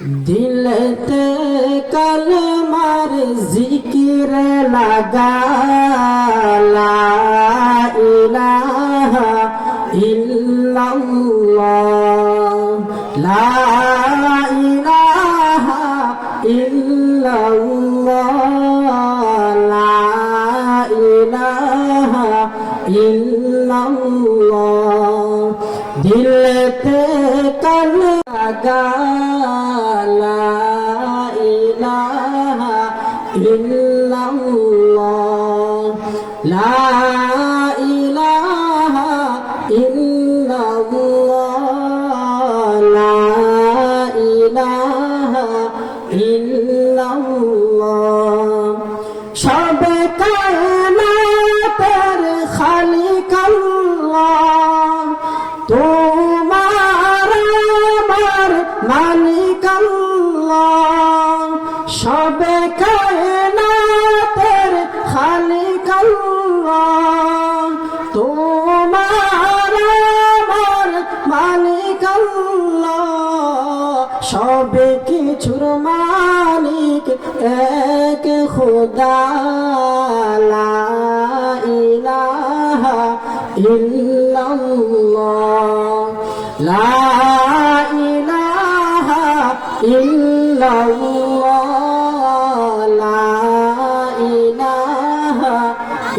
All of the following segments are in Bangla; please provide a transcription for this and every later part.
দিলতে কলমার জিকির লাগা লা ইলাহা ইল্লাল্লাহ, লা ইলাহা ইল্লাল্লাহ, লা ইলাহা ইল্লাল্লাহ দিলতে কল লাগা ইলাহা ইল্লাল্লাহ সব কায়নাতের খালিক আল্লাহ তোমার আমার মালিক আল্লাহ সব কায়নাতের খালিক তোমার আমার মালিক সব কিছুর মালিক এক খুদা ইলাহা ইল্লাল্লাহ। লা ইলাহা ইল্লাল্লাহ।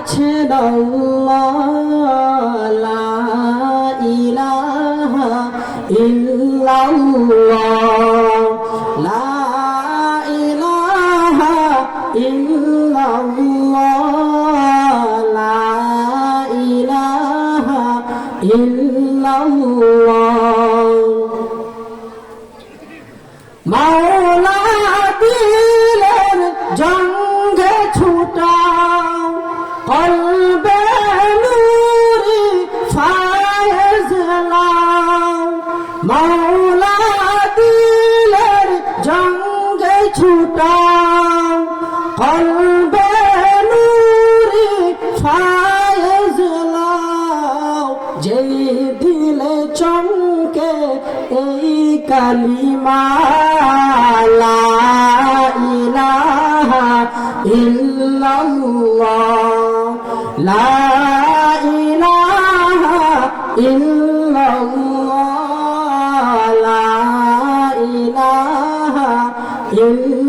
আছেন আল্লাহ লা ইলাহা ইল্লাল্লাহ লা ইলাহা ইল্লাল্লাহ লা ইলাহা ইল্লাল্লাহ মাওলা দিলের জঙ্গে মাওলা দিলের জঙ্গে ছুটাও কলবে নূরি ফায়েজ লাও, যেই দিলে চমকে এই কালিমা, লা ইলাহা ইল্লাল্লাহ, লা ইলাহা ইল্লাল্লাহ। লা ইলাহা ইল্লাল্লাহ